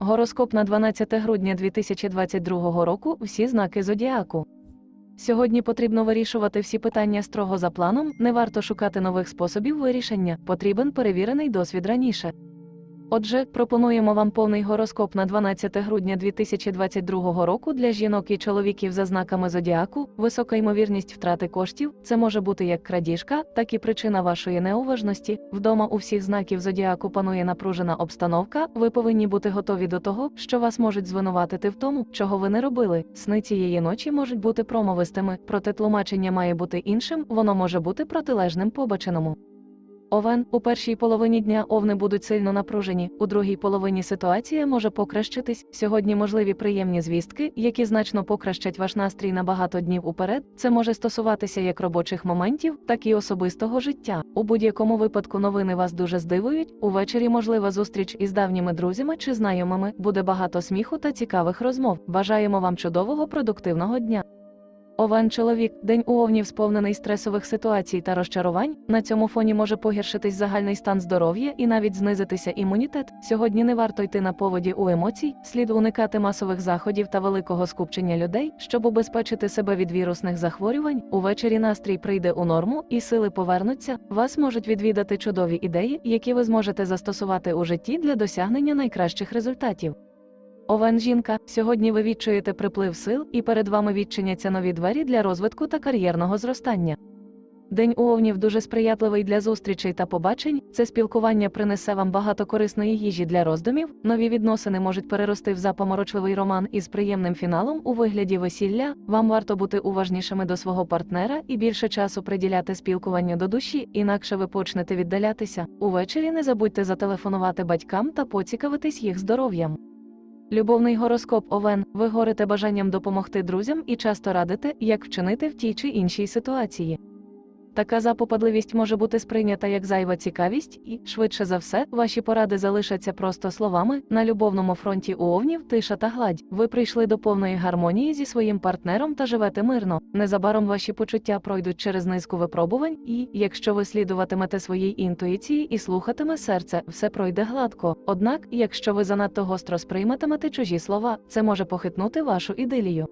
Гороскоп на 12 грудня 2022 року. Всі знаки зодіаку. Сьогодні потрібно вирішувати всі питання строго за планом, не варто шукати нових способів вирішення, потрібен перевірений досвід раніше. Отже, пропонуємо вам повний гороскоп на 12 грудня 2022 року для жінок і чоловіків за знаками зодіаку. Висока ймовірність втрати коштів це може бути як крадіжка, так і причина вашої неуважності. Вдома у всіх знаків зодіаку панує напружена обстановка. Ви повинні бути готові до того, що вас можуть звинуватити в тому, чого ви не робили. Сни цієї ночі можуть бути промовистими, проте тлумачення має бути іншим, воно може бути протилежним побаченому. Овен у першій половині дня овни будуть сильно напружені, у другій половині ситуація може покращитись. Сьогодні можливі приємні звістки, які значно покращать ваш настрій на багато днів уперед. Це може стосуватися як робочих моментів, так і особистого життя. У будь-якому випадку новини вас дуже здивують. Увечері можлива зустріч із давніми друзями чи знайомими. Буде багато сміху та цікавих розмов. Бажаємо вам чудового продуктивного дня. Овен чоловік, день у овнів сповнений стресових ситуацій та розчарувань. На цьому фоні може погіршитись загальний стан здоров'я і навіть знизитися імунітет. Сьогодні не варто йти на поводі у емоцій, слід уникати масових заходів та великого скупчення людей, щоб убезпечити себе від вірусних захворювань. Увечері настрій прийде у норму і сили повернуться. Вас можуть відвідати чудові ідеї, які ви зможете застосувати у житті для досягнення найкращих результатів. Овен жінка, сьогодні ви відчуєте приплив сил, і перед вами відчиняться нові двері для розвитку та кар'єрного зростання. День у овнів дуже сприятливий для зустрічей та побачень. Це спілкування принесе вам багато корисної їжі для роздумів. Нові відносини можуть перерости в запоморочливий роман із приємним фіналом у вигляді весілля. Вам варто бути уважнішими до свого партнера і більше часу приділяти спілкуванню до душі, інакше ви почнете віддалятися. Увечері не забудьте зателефонувати батькам та поцікавитись їх здоров'ям. Любовний гороскоп Овен. Ви горите бажанням допомогти друзям і часто радите, як вчинити в тій чи іншій ситуації. Така запопадливість може бути сприйнята як зайва цікавість, і, швидше за все, ваші поради залишаться просто словами. На любовному фронті у овнів тиша та гладь. Ви прийшли до повної гармонії зі своїм партнером та живете мирно. Незабаром ваші почуття пройдуть через низку випробувань, і, якщо ви слідуватимете своїй інтуїції і слухатиме серце, все пройде гладко. Однак, якщо ви занадто гостро сприйматимете чужі слова, це може похитнути вашу ідилію.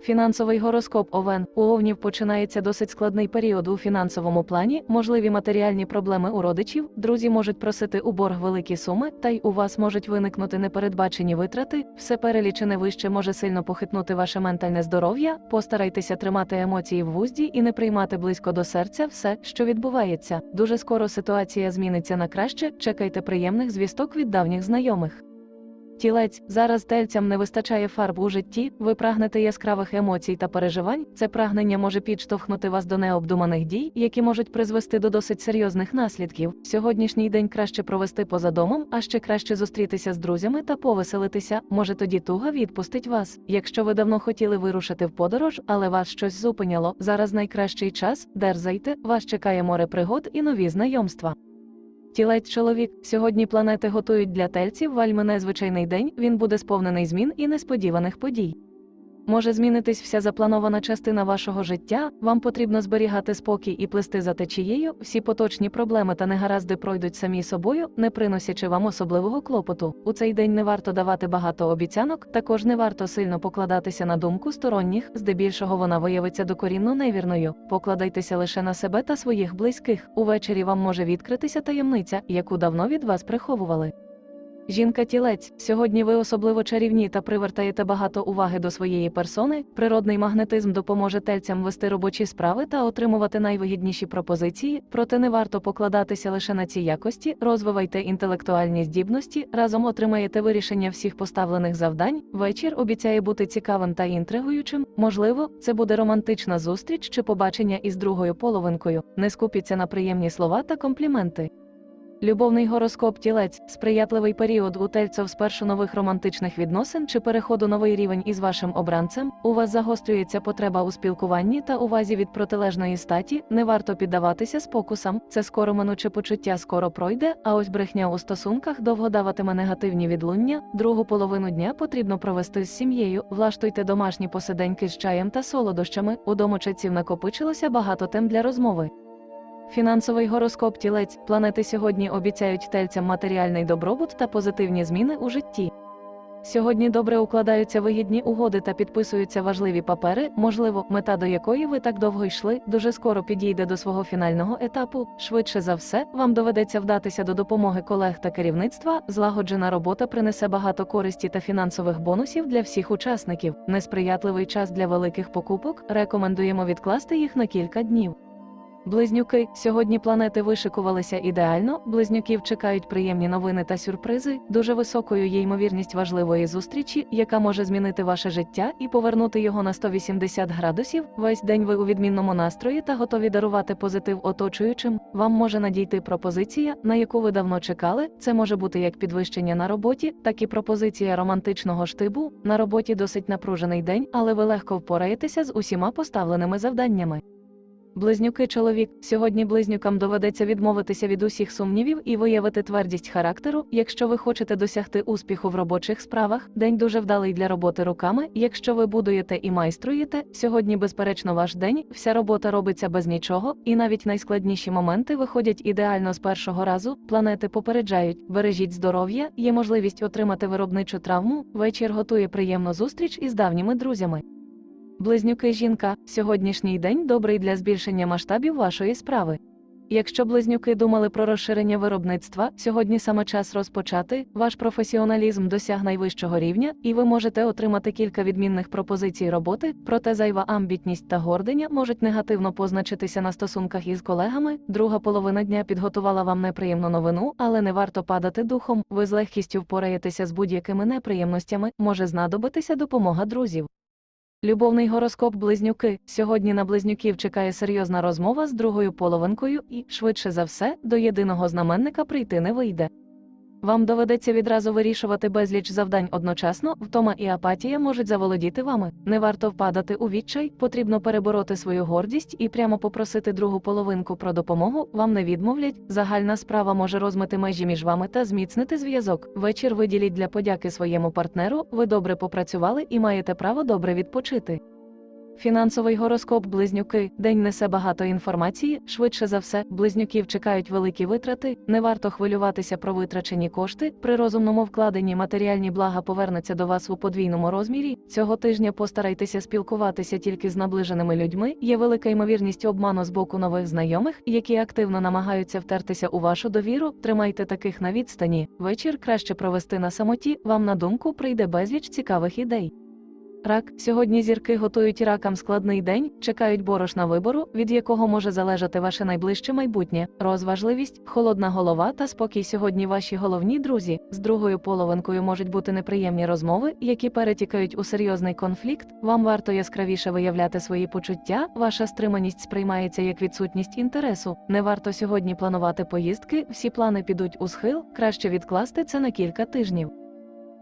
Фінансовий гороскоп Овен у Овнів починається досить складний період у фінансовому плані. Можливі матеріальні проблеми у родичів, друзі можуть просити у борг великі суми, та й у вас можуть виникнути непередбачені витрати. Все перелічене вище може сильно похитнути ваше ментальне здоров'я. Постарайтеся тримати емоції в вузді і не приймати близько до серця все, що відбувається. Дуже скоро ситуація зміниться на краще. Чекайте приємних звісток від давніх знайомих. Тілець зараз тельцям не вистачає фарб у житті, ви прагнете яскравих емоцій та переживань. Це прагнення може підштовхнути вас до необдуманих дій, які можуть призвести до досить серйозних наслідків. Сьогоднішній день краще провести поза домом, а ще краще зустрітися з друзями та повеселитися. Може тоді туга відпустить вас. Якщо ви давно хотіли вирушити в подорож, але вас щось зупиняло. Зараз найкращий час, дерзайте, вас чекає море пригод і нові знайомства. Тілець чоловік. Сьогодні планети готують для тельців вельми незвичайний день. Він буде сповнений змін і несподіваних подій. Може змінитись вся запланована частина вашого життя. Вам потрібно зберігати спокій і плести за течією. Всі поточні проблеми та негаразди пройдуть самі собою, не приносячи вам особливого клопоту. У цей день не варто давати багато обіцянок. Також не варто сильно покладатися на думку сторонніх. Здебільшого вона виявиться докорінно невірною. Покладайтеся лише на себе та своїх близьких. Увечері вам може відкритися таємниця, яку давно від вас приховували. Жінка тілець, сьогодні ви особливо чарівні та привертаєте багато уваги до своєї персони. Природний магнетизм допоможе тельцям вести робочі справи та отримувати найвигідніші пропозиції, проте не варто покладатися лише на ці якості, розвивайте інтелектуальні здібності, разом отримаєте вирішення всіх поставлених завдань. Вечір обіцяє бути цікавим та інтригуючим. Можливо, це буде романтична зустріч чи побачення із другою половинкою. Не скупіться на приємні слова та компліменти. Любовний гороскоп тілець сприятливий період у тельців спершу нових романтичних відносин чи переходу новий рівень із вашим обранцем. У вас загострюється потреба у спілкуванні та увазі від протилежної статі. Не варто піддаватися спокусам. Це скоро минуче почуття скоро пройде. А ось брехня у стосунках довго даватиме негативні відлуння. Другу половину дня потрібно провести з сім'єю. Влаштуйте домашні посиденьки з чаєм та солодощами. У домочадців накопичилося багато тем для розмови. Фінансовий гороскоп тілець планети сьогодні обіцяють тельцям матеріальний добробут та позитивні зміни у житті. Сьогодні добре укладаються вигідні угоди та підписуються важливі папери, можливо, мета до якої ви так довго йшли, дуже скоро підійде до свого фінального етапу. Швидше за все, вам доведеться вдатися до допомоги колег та керівництва. Злагоджена робота принесе багато користі та фінансових бонусів для всіх учасників. Несприятливий час для великих покупок. Рекомендуємо відкласти їх на кілька днів. Близнюки сьогодні планети вишикувалися ідеально. Близнюків чекають приємні новини та сюрпризи. Дуже високою є ймовірність важливої зустрічі, яка може змінити ваше життя і повернути його на 180 градусів. Весь день ви у відмінному настрої та готові дарувати позитив оточуючим. Вам може надійти пропозиція, на яку ви давно чекали. Це може бути як підвищення на роботі, так і пропозиція романтичного штибу. На роботі досить напружений день, але ви легко впораєтеся з усіма поставленими завданнями. Близнюки чоловік сьогодні близнюкам доведеться відмовитися від усіх сумнівів і виявити твердість характеру. Якщо ви хочете досягти успіху в робочих справах, день дуже вдалий для роботи руками. Якщо ви будуєте і майструєте, сьогодні, безперечно, ваш день, вся робота робиться без нічого, і навіть найскладніші моменти виходять ідеально з першого разу. Планети попереджають, бережіть здоров'я, є можливість отримати виробничу травму. Вечір готує приємну зустріч із давніми друзями. Близнюки жінка, сьогоднішній день добрий для збільшення масштабів вашої справи. Якщо близнюки думали про розширення виробництва, сьогодні саме час розпочати, ваш професіоналізм досяг найвищого рівня, і ви можете отримати кілька відмінних пропозицій роботи, проте зайва амбітність та гординя можуть негативно позначитися на стосунках із колегами. Друга половина дня підготувала вам неприємну новину, але не варто падати духом. Ви з легкістю впораєтеся з будь-якими неприємностями, може знадобитися допомога друзів. Любовний гороскоп близнюки. Сьогодні на близнюків чекає серйозна розмова з другою половинкою, і, швидше за все, до єдиного знаменника прийти не вийде. Вам доведеться відразу вирішувати безліч завдань одночасно, втома і апатія можуть заволодіти вами. Не варто впадати у відчай, потрібно перебороти свою гордість і прямо попросити другу половинку про допомогу. Вам не відмовлять. Загальна справа може розмити межі між вами та зміцнити зв'язок. Вечір виділіть для подяки своєму партнеру. Ви добре попрацювали і маєте право добре відпочити. Фінансовий гороскоп близнюки. День несе багато інформації. Швидше за все, близнюків чекають великі витрати. Не варто хвилюватися про витрачені кошти. При розумному вкладенні матеріальні блага повернуться до вас у подвійному розмірі. Цього тижня постарайтеся спілкуватися тільки з наближеними людьми. Є велика ймовірність обману з боку нових знайомих, які активно намагаються втертися у вашу довіру. Тримайте таких на відстані. Вечір краще провести на самоті. Вам на думку прийде безліч цікавих ідей. Рак сьогодні зірки готують ракам складний день, чекають борошна вибору, від якого може залежати ваше найближче майбутнє, розважливість, холодна голова та спокій сьогодні ваші головні друзі. З другою половинкою можуть бути неприємні розмови, які перетікають у серйозний конфлікт. Вам варто яскравіше виявляти свої почуття. Ваша стриманість сприймається як відсутність інтересу. Не варто сьогодні планувати поїздки, всі плани підуть у схил, краще відкласти це на кілька тижнів.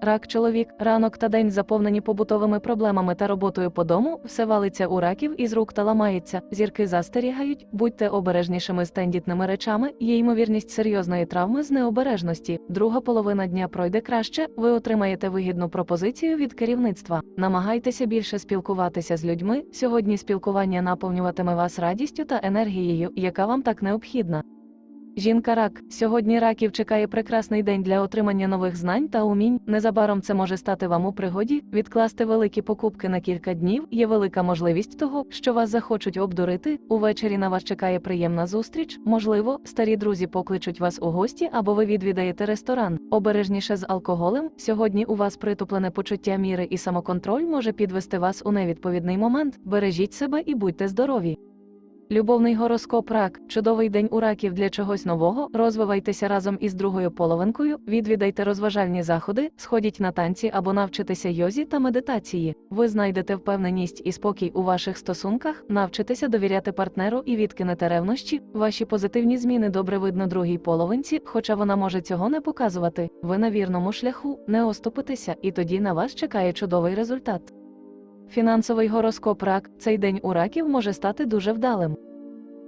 Рак чоловік, ранок та день заповнені побутовими проблемами та роботою по дому, все валиться у раків із рук та ламається. Зірки застерігають, будьте обережнішими з тендітними речами, є ймовірність серйозної травми з необережності. Друга половина дня пройде краще, ви отримаєте вигідну пропозицію від керівництва. Намагайтеся більше спілкуватися з людьми. Сьогодні спілкування наповнюватиме вас радістю та енергією, яка вам так необхідна. Жінка рак. Сьогодні раків чекає прекрасний день для отримання нових знань та умінь. Незабаром це може стати вам у пригоді. Відкласти великі покупки на кілька днів є велика можливість того, що вас захочуть обдурити. Увечері на вас чекає приємна зустріч. Можливо, старі друзі покличуть вас у гості або ви відвідаєте ресторан. Обережніше з алкоголем. Сьогодні у вас притуплене почуття міри і самоконтроль може підвести вас у невідповідний момент. Бережіть себе і будьте здорові. Любовний гороскоп рак, чудовий день у раків для чогось нового. Розвивайтеся разом із другою половинкою, відвідайте розважальні заходи, сходіть на танці або навчитеся йозі та медитації. Ви знайдете впевненість і спокій у ваших стосунках, навчитеся довіряти партнеру і відкинете ревнощі. Ваші позитивні зміни добре видно другій половинці, хоча вона може цього не показувати. Ви на вірному шляху, не оступитеся, і тоді на вас чекає чудовий результат. Фінансовий гороскоп рак цей день у раків може стати дуже вдалим.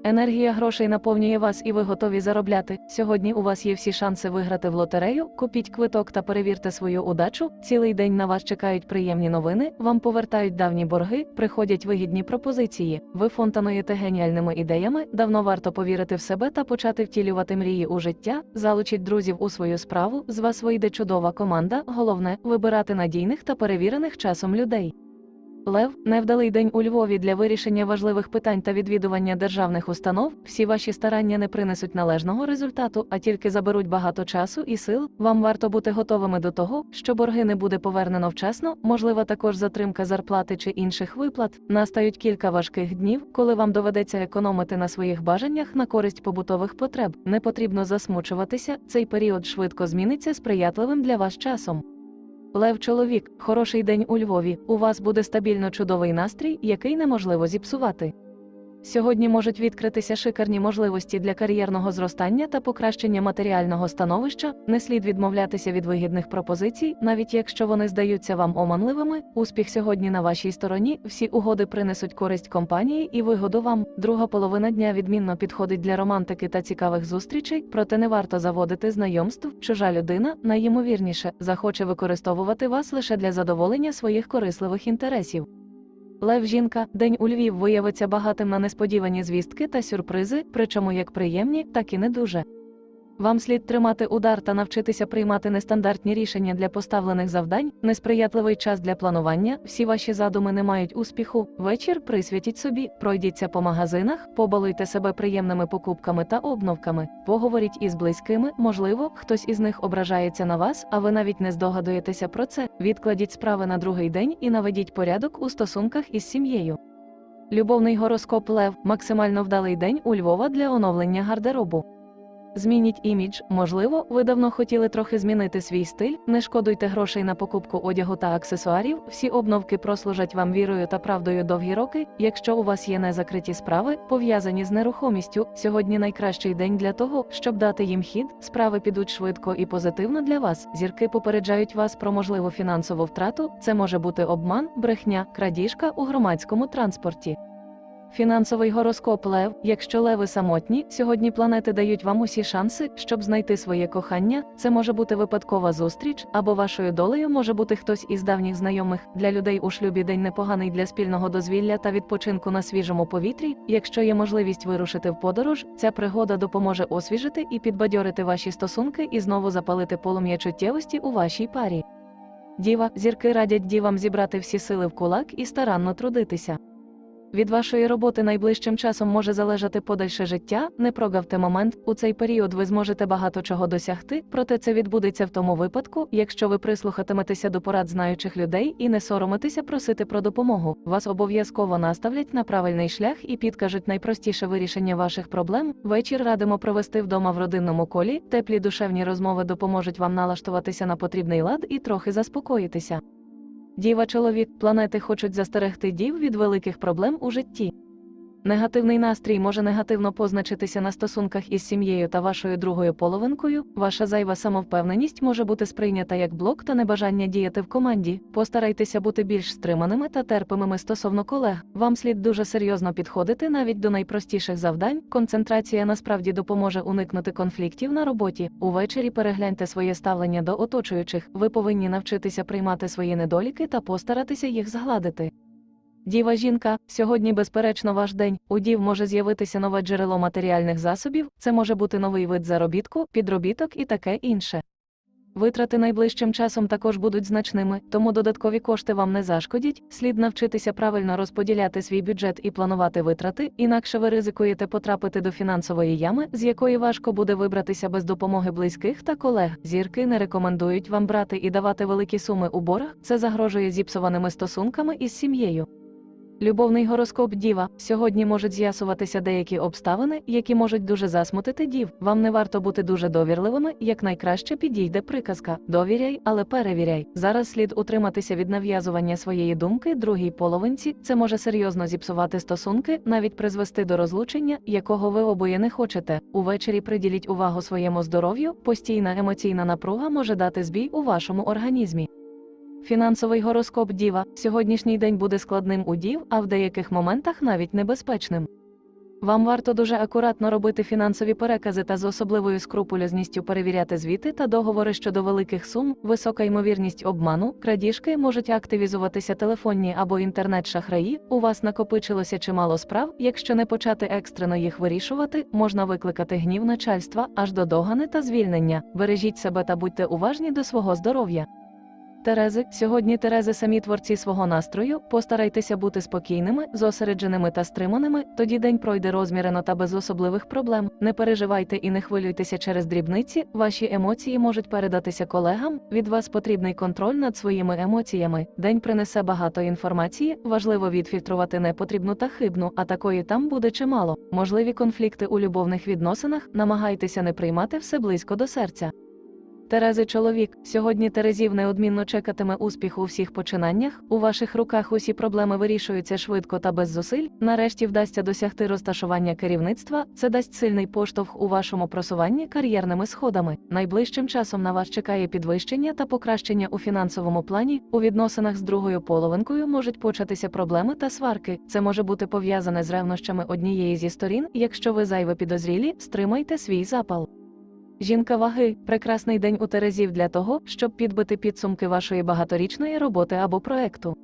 Енергія грошей наповнює вас і ви готові заробляти. Сьогодні у вас є всі шанси виграти в лотерею. Купіть квиток та перевірте свою удачу. Цілий день на вас чекають приємні новини, вам повертають давні борги, приходять вигідні пропозиції. Ви фонтануєте геніальними ідеями. Давно варто повірити в себе та почати втілювати мрії у життя. Залучіть друзів у свою справу. З вас вийде чудова команда. Головне вибирати надійних та перевірених часом людей. Лев, невдалий день у Львові для вирішення важливих питань та відвідування державних установ. Всі ваші старання не принесуть належного результату, а тільки заберуть багато часу і сил. Вам варто бути готовими до того, що борги не буде повернено вчасно, можлива також затримка зарплати чи інших виплат. Настають кілька важких днів, коли вам доведеться економити на своїх бажаннях на користь побутових потреб. Не потрібно засмучуватися. Цей період швидко зміниться сприятливим для вас часом. Лев чоловік, хороший день у Львові. У вас буде стабільно чудовий настрій, який неможливо зіпсувати. Сьогодні можуть відкритися шикарні можливості для кар'єрного зростання та покращення матеріального становища. Не слід відмовлятися від вигідних пропозицій, навіть якщо вони здаються вам оманливими. Успіх сьогодні на вашій стороні. Всі угоди принесуть користь компанії і вигоду вам. Друга половина дня відмінно підходить для романтики та цікавих зустрічей, проте не варто заводити знайомств. Чужа людина, найімовірніше, захоче використовувати вас лише для задоволення своїх корисливих інтересів. Лев жінка, день у Львів виявиться багатим на несподівані звістки та сюрпризи, причому як приємні, так і не дуже. Вам слід тримати удар та навчитися приймати нестандартні рішення для поставлених завдань, несприятливий час для планування, всі ваші задуми не мають успіху. Вечір присвятіть собі, пройдіться по магазинах, побалуйте себе приємними покупками та обновками, поговоріть із близькими, можливо, хтось із них ображається на вас, а ви навіть не здогадуєтеся про це. Відкладіть справи на другий день і наведіть порядок у стосунках із сім'єю. Любовний гороскоп Лев максимально вдалий день у Львова для оновлення гардеробу. Змініть імідж, можливо, ви давно хотіли трохи змінити свій стиль, не шкодуйте грошей на покупку одягу та аксесуарів, всі обновки прослужать вам вірою та правдою довгі роки. Якщо у вас є незакриті справи, пов'язані з нерухомістю, сьогодні найкращий день для того, щоб дати їм хід, справи підуть швидко і позитивно для вас. Зірки попереджають вас про можливу фінансову втрату, це може бути обман, брехня, крадіжка у громадському транспорті. Фінансовий гороскоп Лев. Якщо леви самотні, сьогодні планети дають вам усі шанси, щоб знайти своє кохання. Це може бути випадкова зустріч, або вашою долею може бути хтось із давніх знайомих. Для людей у шлюбі день непоганий для спільного дозвілля та відпочинку на свіжому повітрі. Якщо є можливість вирушити в подорож, ця пригода допоможе освіжити і підбадьорити ваші стосунки і знову запалити полум'я чуттєвості у вашій парі. Діва, зірки радять дівам зібрати всі сили в кулак і старанно трудитися. Від вашої роботи найближчим часом може залежати подальше життя, не прогавте момент. У цей період ви зможете багато чого досягти, проте це відбудеться в тому випадку, якщо ви прислухатиметеся до порад знаючих людей і не соромитеся просити про допомогу. Вас обов'язково наставлять на правильний шлях і підкажуть найпростіше вирішення ваших проблем. Вечір радимо провести вдома в родинному колі. Теплі душевні розмови допоможуть вам налаштуватися на потрібний лад і трохи заспокоїтися. Діва чоловік, планети хочуть застерегти дів від великих проблем у житті. Негативний настрій може негативно позначитися на стосунках із сім'єю та вашою другою половинкою. Ваша зайва самовпевненість може бути сприйнята як блок та небажання діяти в команді. Постарайтеся бути більш стриманими та терпимими стосовно колег. Вам слід дуже серйозно підходити навіть до найпростіших завдань. Концентрація насправді допоможе уникнути конфліктів на роботі. Увечері перегляньте своє ставлення до оточуючих. Ви повинні навчитися приймати свої недоліки та постаратися їх згладити. Діва жінка, сьогодні, безперечно, ваш день. У дів може з'явитися нове джерело матеріальних засобів, це може бути новий вид заробітку, підробіток і таке інше. Витрати найближчим часом також будуть значними, тому додаткові кошти вам не зашкодять. Слід навчитися правильно розподіляти свій бюджет і планувати витрати, інакше ви ризикуєте потрапити до фінансової ями, з якої важко буде вибратися без допомоги близьких та колег. Зірки не рекомендують вам брати і давати великі суми у борг, це загрожує зіпсованими стосунками із сім'єю. Любовний гороскоп Діва. Сьогодні можуть з'ясуватися деякі обставини, які можуть дуже засмутити дів. Вам не варто бути дуже довірливими, як найкраще підійде приказка. Довіряй, але перевіряй. Зараз слід утриматися від нав'язування своєї думки другій половинці. Це може серйозно зіпсувати стосунки, навіть призвести до розлучення, якого ви обоє не хочете. Увечері приділіть увагу своєму здоров'ю. Постійна емоційна напруга може дати збій у вашому організмі. Фінансовий гороскоп Діва. Сьогоднішній день буде складним у дів, а в деяких моментах навіть небезпечним. Вам варто дуже акуратно робити фінансові перекази та з особливою скрупульозністю перевіряти звіти та договори щодо великих сум, висока ймовірність обману, крадіжки можуть активізуватися телефонні або інтернет-шахраї. У вас накопичилося чимало справ. Якщо не почати екстрено їх вирішувати, можна викликати гнів начальства аж до догани та звільнення. Бережіть себе та будьте уважні до свого здоров'я. Терези, сьогодні Терези самі творці свого настрою, постарайтеся бути спокійними, зосередженими та стриманими, тоді день пройде розмірено та без особливих проблем. Не переживайте і не хвилюйтеся через дрібниці, ваші емоції можуть передатися колегам, від вас потрібний контроль над своїми емоціями. День принесе багато інформації, важливо відфільтрувати непотрібну та хибну, а такої там буде чимало. Можливі конфлікти у любовних відносинах, намагайтеся не приймати все близько до серця. Терези чоловік, сьогодні Терезів неодмінно чекатиме успіх у всіх починаннях. У ваших руках усі проблеми вирішуються швидко та без зусиль. Нарешті вдасться досягти розташування керівництва. Це дасть сильний поштовх у вашому просуванні кар'єрними сходами. Найближчим часом на вас чекає підвищення та покращення у фінансовому плані. У відносинах з другою половинкою можуть початися проблеми та сварки. Це може бути пов'язане з ревнощами однієї зі сторін. Якщо ви зайве підозрілі, стримайте свій запал. Жінка ваги прекрасний день у Терезів для того, щоб підбити підсумки вашої багаторічної роботи або проекту.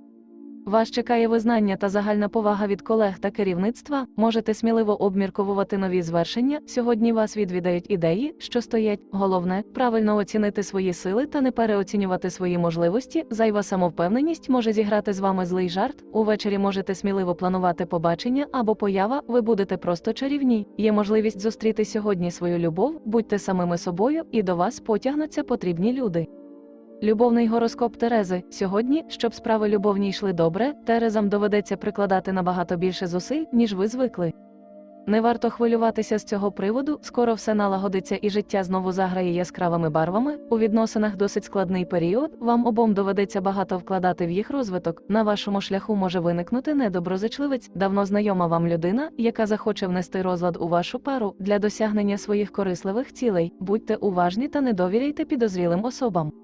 Вас чекає визнання та загальна повага від колег та керівництва. Можете сміливо обмірковувати нові звершення. Сьогодні вас відвідають ідеї, що стоять. Головне правильно оцінити свої сили та не переоцінювати свої можливості. Зайва самовпевненість може зіграти з вами злий жарт. Увечері можете сміливо планувати побачення або поява. Ви будете просто чарівні. Є можливість зустріти сьогодні свою любов, будьте самими собою, і до вас потягнуться потрібні люди. Любовний гороскоп Терези сьогодні, щоб справи любовні йшли добре, Терезам доведеться прикладати набагато більше зусиль, ніж ви звикли. Не варто хвилюватися з цього приводу, скоро все налагодиться і життя знову заграє яскравими барвами. У відносинах досить складний період. Вам обом доведеться багато вкладати в їх розвиток. На вашому шляху може виникнути недоброзичливець, давно знайома вам людина, яка захоче внести розлад у вашу пару для досягнення своїх корисливих цілей. Будьте уважні та не довіряйте підозрілим особам.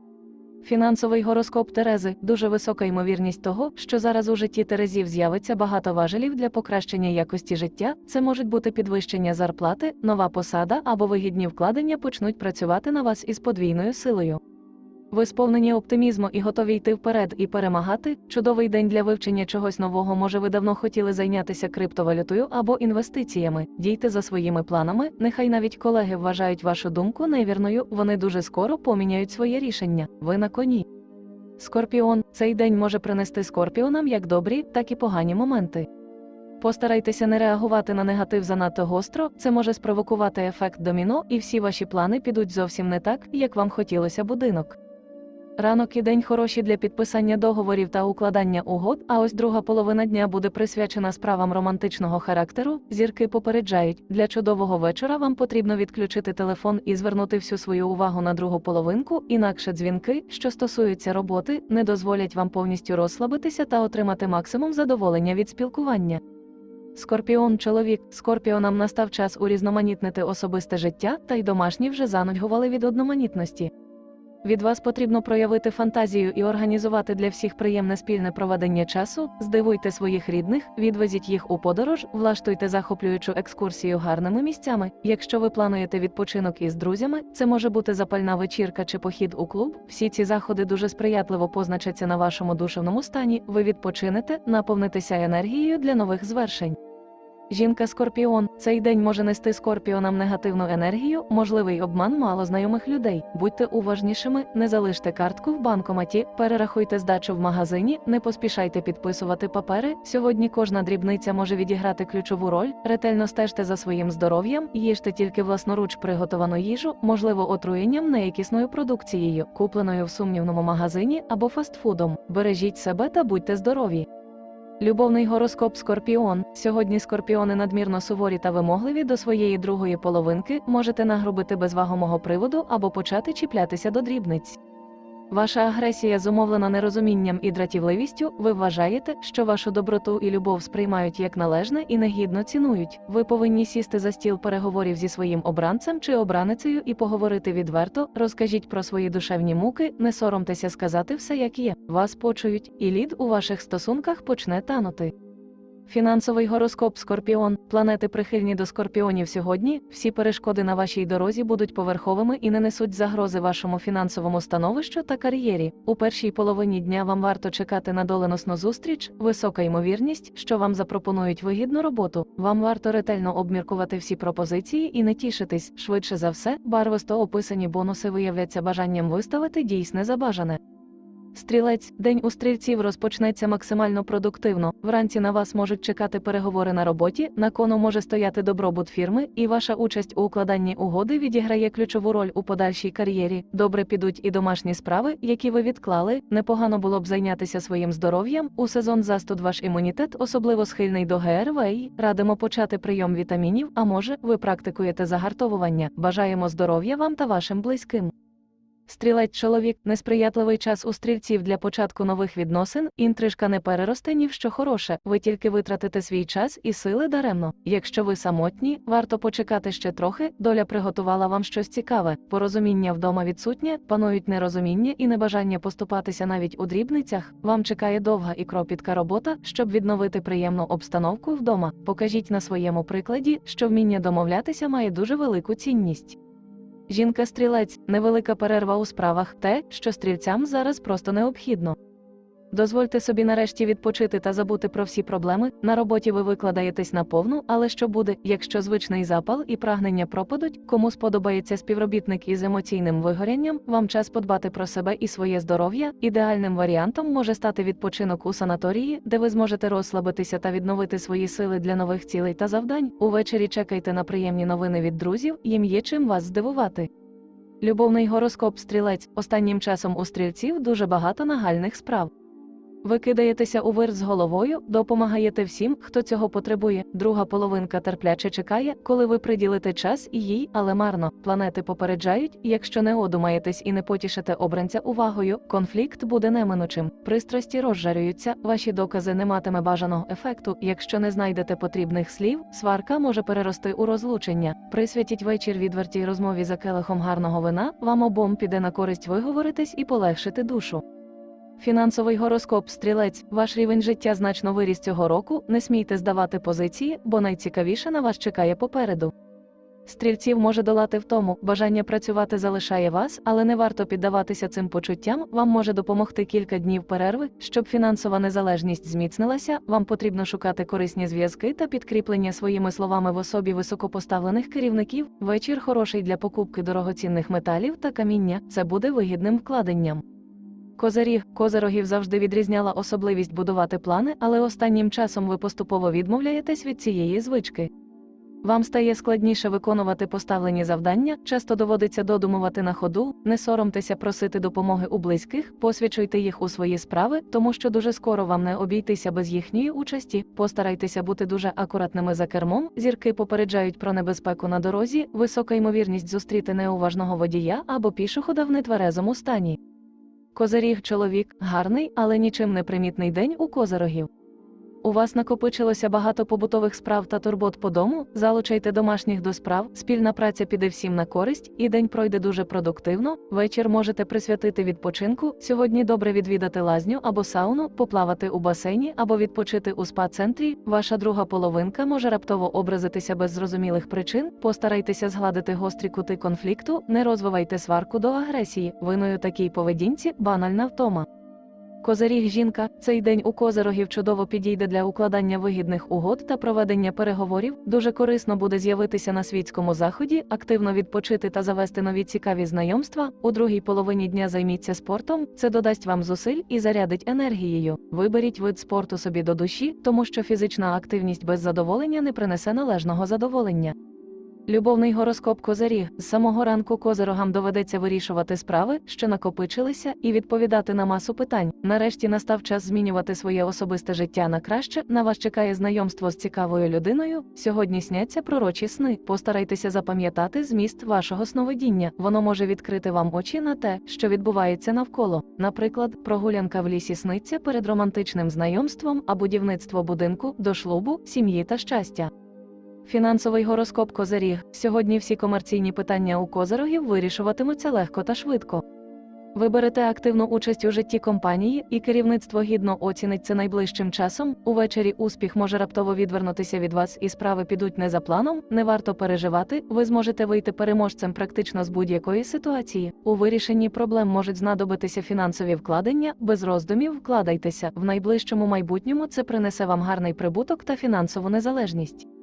Фінансовий гороскоп Терези дуже висока ймовірність того, що зараз у житті Терезів з'явиться багато важелів для покращення якості життя. Це можуть бути підвищення зарплати, нова посада або вигідні вкладення почнуть працювати на вас із подвійною силою. Ви сповнені оптимізму і готові йти вперед і перемагати. Чудовий день для вивчення чогось нового. Може, ви давно хотіли зайнятися криптовалютою або інвестиціями. Дійте за своїми планами. Нехай навіть колеги вважають вашу думку невірною. Вони дуже скоро поміняють своє рішення. Ви на коні. Скорпіон цей день може принести скорпіонам як добрі, так і погані моменти. Постарайтеся не реагувати на негатив занадто гостро, це може спровокувати ефект доміно, і всі ваші плани підуть зовсім не так, як вам хотілося будинок. Ранок і день хороші для підписання договорів та укладання угод, а ось друга половина дня буде присвячена справам романтичного характеру. Зірки попереджають, для чудового вечора вам потрібно відключити телефон і звернути всю свою увагу на другу половинку, інакше дзвінки, що стосуються роботи, не дозволять вам повністю розслабитися та отримати максимум задоволення від спілкування. Скорпіон чоловік скорпіонам настав час урізноманітнити особисте життя, та й домашні вже занудьгували від одноманітності. Від вас потрібно проявити фантазію і організувати для всіх приємне спільне проведення часу, здивуйте своїх рідних, відвезіть їх у подорож, влаштуйте захоплюючу екскурсію гарними місцями. Якщо ви плануєте відпочинок із друзями, це може бути запальна вечірка чи похід у клуб. Всі ці заходи дуже сприятливо позначаться на вашому душевному стані. Ви відпочинете, наповнитеся енергією для нових звершень. Жінка Скорпіон цей день може нести скорпіонам негативну енергію, можливий обман малознайомих людей. Будьте уважнішими, не залиште картку в банкоматі, перерахуйте здачу в магазині, не поспішайте підписувати папери. Сьогодні кожна дрібниця може відіграти ключову роль. Ретельно стежте за своїм здоров'ям, їжте тільки власноруч приготовану їжу, можливо, отруєнням неякісною продукцією, купленою в сумнівному магазині або фастфудом. Бережіть себе та будьте здорові. Любовний гороскоп Скорпіон. Сьогодні скорпіони надмірно суворі та вимогливі до своєї другої половинки можете нагрубити без вагомого приводу або почати чіплятися до дрібниць. Ваша агресія зумовлена нерозумінням і дратівливістю, ви вважаєте, що вашу доброту і любов сприймають як належне і негідно цінують. Ви повинні сісти за стіл переговорів зі своїм обранцем чи обраницею і поговорити відверто, розкажіть про свої душевні муки, не соромтеся сказати все, як є. Вас почують, і лід у ваших стосунках почне танути. Фінансовий гороскоп Скорпіон. Планети прихильні до скорпіонів сьогодні. Всі перешкоди на вашій дорозі будуть поверховими і не несуть загрози вашому фінансовому становищу та кар'єрі. У першій половині дня вам варто чекати на доленосну зустріч, висока ймовірність, що вам запропонують вигідну роботу. Вам варто ретельно обміркувати всі пропозиції і не тішитись. Швидше за все, барвисто описані бонуси виявляться бажанням виставити дійсне забажане. Стрілець, день у стрільців розпочнеться максимально продуктивно. Вранці на вас можуть чекати переговори на роботі, на кону може стояти добробут фірми, і ваша участь у укладанні угоди відіграє ключову роль у подальшій кар'єрі. Добре підуть і домашні справи, які ви відклали. Непогано було б зайнятися своїм здоров'ям. У сезон застуд ваш імунітет особливо схильний до ГРВІ. Радимо почати прийом вітамінів. А може, ви практикуєте загартовування. Бажаємо здоров'я вам та вашим близьким. Стрілець чоловік несприятливий час у стрільців для початку нових відносин, інтрижка не переросте ні в що хороше, ви тільки витратите свій час і сили даремно. Якщо ви самотні, варто почекати ще трохи, доля приготувала вам щось цікаве. Порозуміння вдома відсутнє, панують нерозуміння і небажання поступатися навіть у дрібницях. Вам чекає довга і кропітка робота, щоб відновити приємну обстановку вдома. Покажіть на своєму прикладі, що вміння домовлятися має дуже велику цінність. Жінка-стрілець, невелика перерва у справах, те, що стрільцям зараз просто необхідно. Дозвольте собі нарешті відпочити та забути про всі проблеми. На роботі ви викладаєтесь наповну, але що буде, якщо звичний запал і прагнення пропадуть, кому сподобається співробітник із емоційним вигорянням, вам час подбати про себе і своє здоров'я. Ідеальним варіантом може стати відпочинок у санаторії, де ви зможете розслабитися та відновити свої сили для нових цілей та завдань. Увечері чекайте на приємні новини від друзів, їм є чим вас здивувати. Любовний гороскоп стрілець останнім часом у стрільців дуже багато нагальних справ. Ви кидаєтеся у вир з головою, допомагаєте всім, хто цього потребує. Друга половинка терпляче чекає, коли ви приділите час і їй, але марно. Планети попереджають, якщо не одумаєтесь і не потішите обранця увагою, конфлікт буде неминучим. Пристрасті розжарюються, ваші докази не матиме бажаного ефекту. Якщо не знайдете потрібних слів, сварка може перерости у розлучення. Присвятіть вечір відвертій розмові за келихом гарного вина, вам обом піде на користь виговоритись і полегшити душу. Фінансовий гороскоп стрілець, ваш рівень життя значно виріс цього року. Не смійте здавати позиції, бо найцікавіше на вас чекає попереду. Стрільців може долати в тому, бажання працювати залишає вас, але не варто піддаватися цим почуттям. Вам може допомогти кілька днів перерви, щоб фінансова незалежність зміцнилася. Вам потрібно шукати корисні зв'язки та підкріплення своїми словами в особі високопоставлених керівників. Вечір хороший для покупки дорогоцінних металів та каміння. Це буде вигідним вкладенням. Козиріг козирогів завжди відрізняла особливість будувати плани, але останнім часом ви поступово відмовляєтесь від цієї звички. Вам стає складніше виконувати поставлені завдання, часто доводиться додумувати на ходу, не соромтеся просити допомоги у близьких, посвячуйте їх у свої справи, тому що дуже скоро вам не обійтися без їхньої участі. Постарайтеся бути дуже акуратними за кермом. Зірки попереджають про небезпеку на дорозі, висока ймовірність зустріти неуважного водія або пішохода в нетверезому стані. Козиріг чоловік гарний, але нічим не примітний день у козирогів. У вас накопичилося багато побутових справ та турбот по дому, залучайте домашніх до справ, спільна праця піде всім на користь, і день пройде дуже продуктивно. Вечір можете присвятити відпочинку. Сьогодні добре відвідати лазню або сауну, поплавати у басейні або відпочити у спа-центрі. Ваша друга половинка може раптово образитися без зрозумілих причин. Постарайтеся згладити гострі кути конфлікту, не розвивайте сварку до агресії. Виною такій поведінці банальна втома. Козиріг жінка, цей день у козирогів чудово підійде для укладання вигідних угод та проведення переговорів. Дуже корисно буде з'явитися на світському заході, активно відпочити та завести нові цікаві знайомства. У другій половині дня займіться спортом. Це додасть вам зусиль і зарядить енергією. Виберіть вид спорту собі до душі, тому що фізична активність без задоволення не принесе належного задоволення. Любовний гороскоп козиріг з самого ранку козирогам доведеться вирішувати справи, що накопичилися, і відповідати на масу питань. Нарешті настав час змінювати своє особисте життя на краще. На вас чекає знайомство з цікавою людиною. Сьогодні сняться пророчі сни. Постарайтеся запам'ятати зміст вашого сновидіння. Воно може відкрити вам очі на те, що відбувається навколо. Наприклад, прогулянка в лісі сниться перед романтичним знайомством, а будівництво будинку до шлубу, сім'ї та щастя. Фінансовий гороскоп Козиріг. Сьогодні всі комерційні питання у козирогів вирішуватимуться легко та швидко. Ви берете активну участь у житті компанії, і керівництво гідно оцінить це найближчим часом. Увечері успіх може раптово відвернутися від вас, і справи підуть не за планом. Не варто переживати. Ви зможете вийти переможцем практично з будь-якої ситуації. У вирішенні проблем можуть знадобитися фінансові вкладення. Без роздумів вкладайтеся в найближчому майбутньому. Це принесе вам гарний прибуток та фінансову незалежність.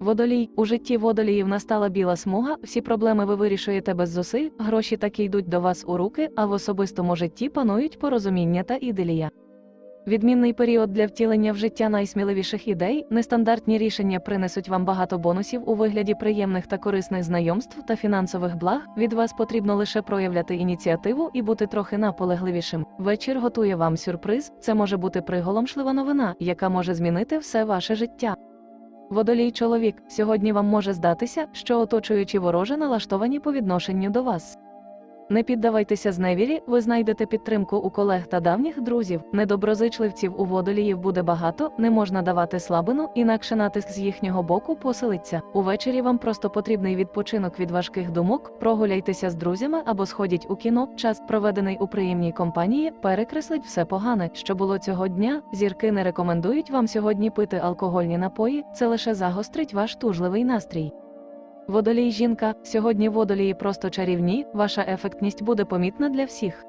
Водолій у житті водоліїв настала біла смуга. Всі проблеми ви вирішуєте без зусиль, гроші таки йдуть до вас у руки, а в особистому житті панують порозуміння та іделія. Відмінний період для втілення в життя найсміливіших ідей, нестандартні рішення принесуть вам багато бонусів у вигляді приємних та корисних знайомств та фінансових благ. Від вас потрібно лише проявляти ініціативу і бути трохи наполегливішим. Вечір готує вам сюрприз. Це може бути приголомшлива новина, яка може змінити все ваше життя. Водолій чоловік, сьогодні вам може здатися, що оточуючі вороже налаштовані по відношенню до вас. Не піддавайтеся зневірі, ви знайдете підтримку у колег та давніх друзів. Недоброзичливців у водоліїв буде багато, не можна давати слабину, інакше натиск з їхнього боку посилиться. Увечері вам просто потрібний відпочинок від важких думок, прогуляйтеся з друзями або сходіть у кіно. Час, проведений у приємній компанії, перекреслить все погане, що було цього дня. Зірки не рекомендують вам сьогодні пити алкогольні напої, це лише загострить ваш тужливий настрій. Водолій жінка, сьогодні водолії просто чарівні, ваша ефектність буде помітна для всіх.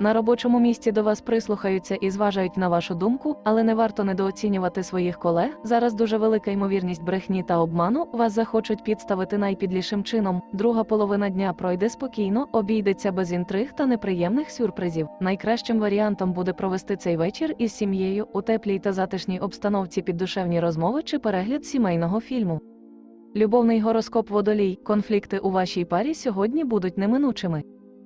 На робочому місці до вас прислухаються і зважають на вашу думку, але не варто недооцінювати своїх колег. Зараз дуже велика ймовірність брехні та обману. Вас захочуть підставити найпідлішим чином. Друга половина дня пройде спокійно, обійдеться без інтриг та неприємних сюрпризів. Найкращим варіантом буде провести цей вечір із сім'єю у теплій та затишній обстановці під душевні розмови чи перегляд сімейного фільму. Любовний гороскоп водолій, конфлікти у вашій парі сьогодні будуть неминучими.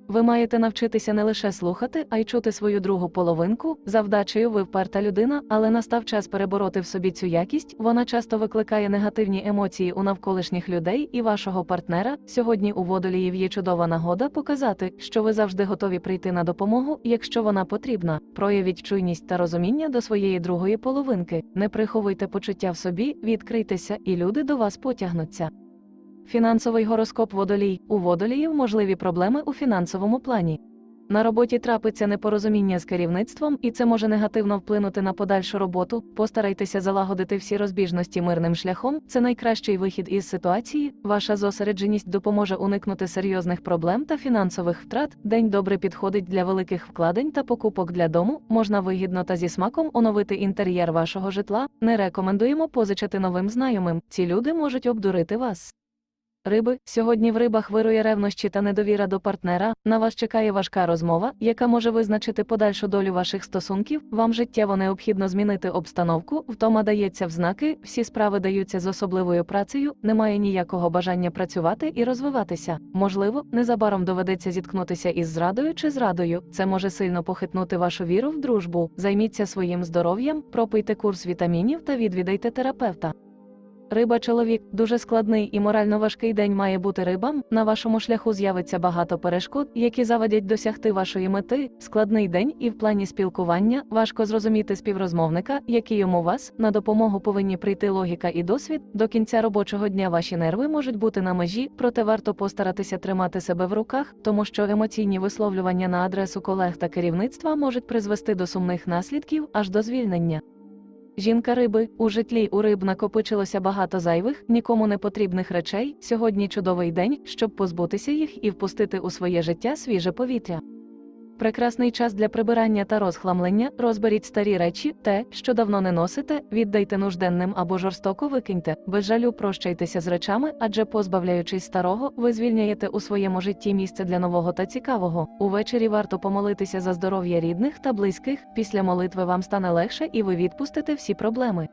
Ви маєте навчитися не лише слухати, а й чути свою другу половинку. За вдачею ви вперта людина, але настав час перебороти в собі цю якість. Вона часто викликає негативні емоції у навколишніх людей і вашого партнера. Сьогодні у водоліїв є чудова нагода показати, що ви завжди готові прийти на допомогу, якщо вона потрібна. Проявіть чуйність та розуміння до своєї другої половинки. Не приховуйте почуття в собі, відкрийтеся, і люди до вас потягнуться. Фінансовий гороскоп водолій. У водоліїв можливі проблеми у фінансовому плані. На роботі трапиться непорозуміння з керівництвом, і це може негативно вплинути на подальшу роботу. Постарайтеся залагодити всі розбіжності мирним шляхом. Це найкращий вихід із ситуації. Ваша зосередженість допоможе уникнути серйозних проблем та фінансових втрат. День добре підходить для великих вкладень та покупок для дому. Можна вигідно та зі смаком оновити інтер'єр вашого житла. Не рекомендуємо позичати новим знайомим. Ці люди можуть обдурити вас. Риби, сьогодні в рибах вирує ревнощі та недовіра до партнера. На вас чекає важка розмова, яка може визначити подальшу долю ваших стосунків. Вам життєво необхідно змінити обстановку. Втома дається в знаки, всі справи даються з особливою працею. Немає ніякого бажання працювати і розвиватися. Можливо, незабаром доведеться зіткнутися із зрадою чи зрадою. Це може сильно похитнути вашу віру в дружбу. Займіться своїм здоров'ям, пропийте курс вітамінів та відвідайте терапевта. Риба чоловік дуже складний і морально важкий день має бути рибам. На вашому шляху з'явиться багато перешкод, які завадять досягти вашої мети. Складний день і в плані спілкування важко зрозуміти співрозмовника, який йому вас на допомогу повинні прийти логіка і досвід. До кінця робочого дня ваші нерви можуть бути на межі, проте варто постаратися тримати себе в руках, тому що емоційні висловлювання на адресу колег та керівництва можуть призвести до сумних наслідків аж до звільнення. Жінка риби у житлі у риб накопичилося багато зайвих, нікому не потрібних речей. Сьогодні чудовий день, щоб позбутися їх і впустити у своє життя свіже повітря. Прекрасний час для прибирання та розхламлення. Розберіть старі речі, те, що давно не носите, віддайте нужденним або жорстоко викиньте. Без жалю прощайтеся з речами, адже позбавляючись старого, ви звільняєте у своєму житті місце для нового та цікавого. Увечері варто помолитися за здоров'я рідних та близьких. Після молитви вам стане легше і ви відпустите всі проблеми.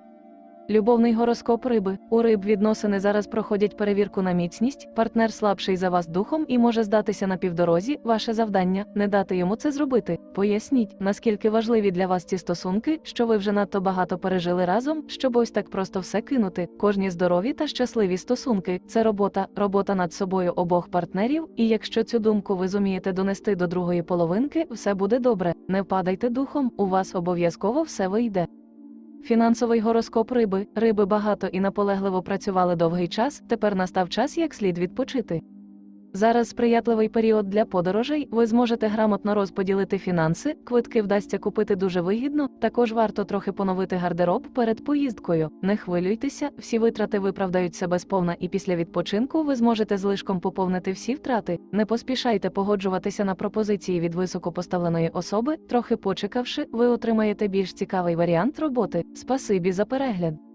Любовний гороскоп риби. У риб відносини зараз проходять перевірку на міцність. Партнер слабший за вас духом і може здатися на півдорозі. Ваше завдання не дати йому це зробити. Поясніть, наскільки важливі для вас ці стосунки, що ви вже надто багато пережили разом, щоб ось так просто все кинути. Кожні здорові та щасливі стосунки це робота, робота над собою обох партнерів. І якщо цю думку ви зумієте донести до другої половинки, все буде добре. Не впадайте духом, у вас обов'язково все вийде. Фінансовий гороскоп риби. Риби багато і наполегливо працювали довгий час. Тепер настав час як слід відпочити. Зараз сприятливий період для подорожей. Ви зможете грамотно розподілити фінанси, квитки вдасться купити дуже вигідно. Також варто трохи поновити гардероб перед поїздкою. Не хвилюйтеся, всі витрати виправдають себе сповна, і після відпочинку ви зможете злишком поповнити всі втрати. Не поспішайте погоджуватися на пропозиції від високопоставленої особи. Трохи почекавши, ви отримаєте більш цікавий варіант роботи. Спасибі за перегляд.